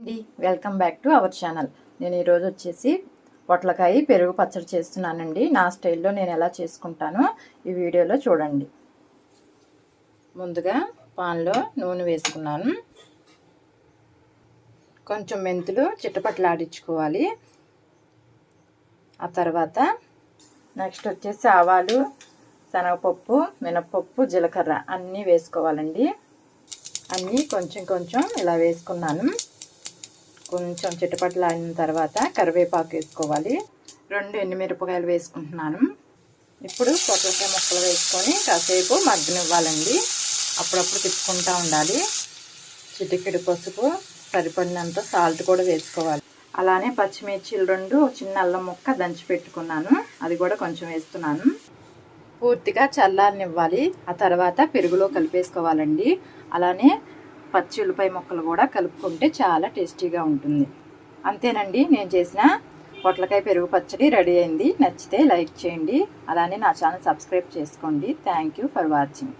అండి. Welcome back to our channel నేను ఈరోజు వచ్చేసి పొట్లకాయ పెరుగు పచ్చడి చేస్తున్నానండి. నా స్టైల్లో నేను ఎలా చేసుకుంటానో ఈ వీడియోలో చూడండి. ముందుగా పాన్లో నూనె వేసుకున్నాను. కొంచెం మెంతులు చిట్టపట్లాడించుకోవాలి ఆ తర్వాత నెక్స్ట్ వచ్చేసి ఆవాలు శనగపప్పు మినపప్పు జీలకర్ర అన్నీ వేసుకోవాలండి. అన్నీ కొంచెం కొంచెం ఇలా వేసుకున్నాను. కొంచెం చిట్టపట్లాడిన తర్వాత కరివేపాకు వేసుకోవాలి. రెండు ఎండుమిరపకాయలు వేసుకుంటున్నాను. ఇప్పుడు పొట్లకాయ ముక్కలు వేసుకొని కాసేపు మగ్గనివ్వాలండి. అప్పుడప్పుడు తిప్పుకుంటూ ఉండాలి. చిటికెడు పసుపు సరిపడినంత సాల్ట్ కూడా వేసుకోవాలి. అలానే పచ్చిమిర్చిలు రెండు చిన్న అల్లం ముక్క దంచి పెట్టుకున్నాను. అది కూడా కొంచెం వేస్తున్నాను. పూర్తిగా చల్లారనివ్వాలి. ఆ తర్వాత పెరుగులో కలిపేసుకోవాలండి. అలానే పచ్చి ఉల్లిపాయ ముక్కలు కూడా కలుపుకుంటే చాలా టేస్టీగా ఉంటుంది. అంతేనండి నేను చేసిన పొట్లకాయ పెరుగు పచ్చడి రెడీ అయింది. నచ్చితే లైక్ చేయండి. అలానే నా ఛానల్ సబ్స్క్రైబ్ చేసుకోండి. Thank you for watching.